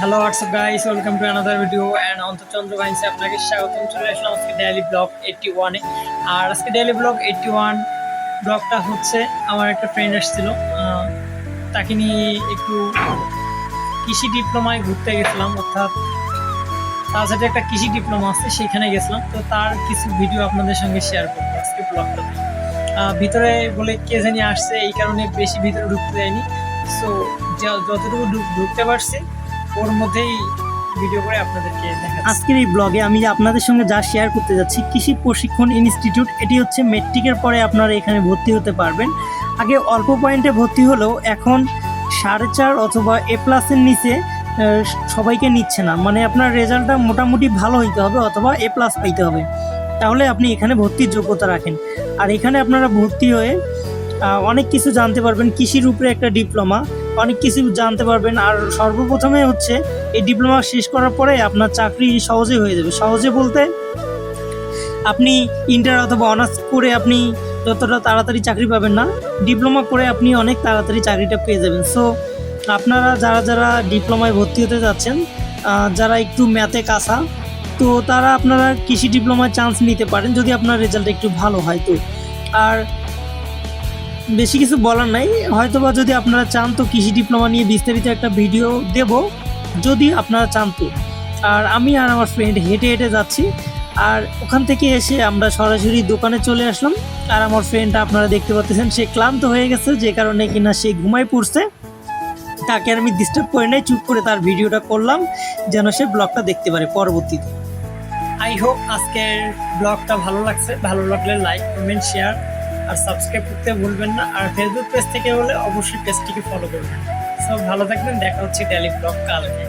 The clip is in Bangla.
Hello WhatsApp guys welcome to another video and অন্তর্চন্দ্র গাইসে আপনাকে স্বাগতম। চলে আসলাম আজকে ডেইলি ব্লগ এইটটি ওয়ানে আর আজকে ডেইলি ব্লগ এইটটি ওয়ান ব্লগটা হচ্ছে আমার একটা ফ্রেন্ড এসেছিল তাকে নিয়ে একটু কৃষি ডিপ্লোমায় ঘুরতে গেছিলাম অর্থাৎ তার সাথে একটা কৃষি ডিপ্লোমা আছে সেখানে গেছিলাম। তো তার কিছু ভিডিও আপনাদের সঙ্গে শেয়ার করব আজকে ব্লগটাতে আহ, ভিতরে বলে কে জানি আসছে এই কারণে বেশি ভিতরে ঢুকতে যায়নি সো যতটুকু ঢুক- ঢুকতে পারছি ওর মধ্যেই ভিডিও করে আপনাদেরকে আজকের এই ব্লগে আমি আপনাদের সঙ্গে যা শেয়ার করতে যাচ্ছি, কৃষি প্রশিক্ষণ ইনস্টিটিউট এটি হচ্ছে মেট্রিকের পরে আপনারা এখানে ভর্তি হতে পারবেন। আগে অল্প পয়েন্টে ভর্তি হলেও এখন সাড়ে চার অথবা এ প্লাসের নিচে সবাইকে নিচ্ছে না। মানে আপনার রেজাল্টটা মোটামুটি ভালো হইতে হবে অথবা এ প্লাস পাইতে হবে। তাহলে আপনি এখানে ভর্তির যোগ্যতা রাখেন। আর এখানে আপনারা ভর্তি হয়ে অনেক কিছু জানতে পারবেন। কৃষির উপরে একটা ডিপ্লোমা অনেক কিছু জানতে পারবেন। আর সর্বপ্রথমে হচ্ছে, এই ডিপ্লোমা শেষ করার পরে আপনার চাকরি সহজে হয়ে যাবে। সহজে বলতে, আপনি ইন্টার অথবা অনার্স করে আপনি যতটা তাড়াতাড়ি চাকরি পাবেন না, ডিপ্লোমা করে আপনি অনেক তাড়াতাড়ি চাকরিটা পেয়ে যাবেন। সো আপনারা যারা যারা ডিপ্লোমায় ভর্তি হতে যাচ্ছেন যারা একটু ম্যাথে কাঁচা, তো তারা আপনারা কৃষি ডিপ্লোমায় চান্স নিতে পারেন যদি আপনার রেজাল্ট একটু ভালো হয় তো। আর বেশি কিছু বলার নাই। হয়তোবা যদি আপনারা চান তো কৃষি ডিপ্লোমা নিয়ে বিস্তারিত একটা ভিডিও দেব, যদি আপনারা চান তো। আর আমি আর আমার ফ্রেন্ড হেঁটে হেঁটে যাচ্ছি। আর ওখান থেকে এসে আমরা সরাসরি দোকানে চলে আসলাম। আর আমার ফ্রেন্ডটা আপনারা দেখতে পাচ্ছেন সে ক্লান্ত হয়ে গেছে, যে কারণে কিনা সে ঘুমায় পড়ছে। তাকে আর আমি ডিস্টার্ব করে নাই, চুপ করে তার ভিডিওটা করলাম, যেন সে ব্লগটা দেখতে পারে পরবর্তীতে। আই হোপ আজকের ব্লগটা ভালো লাগছে। ভালো লাগলে লাইক কমেন্ট শেয়ার আর সাবস্ক্রাইব করতে ভুলবেন না। আর ফেসবুক পেজ থেকে হলে অবশ্যই পেজটিকে ফলো করবেন। সব ভালো থাকবেন। দেখা হচ্ছে ডেলি ব্লগ কালকে।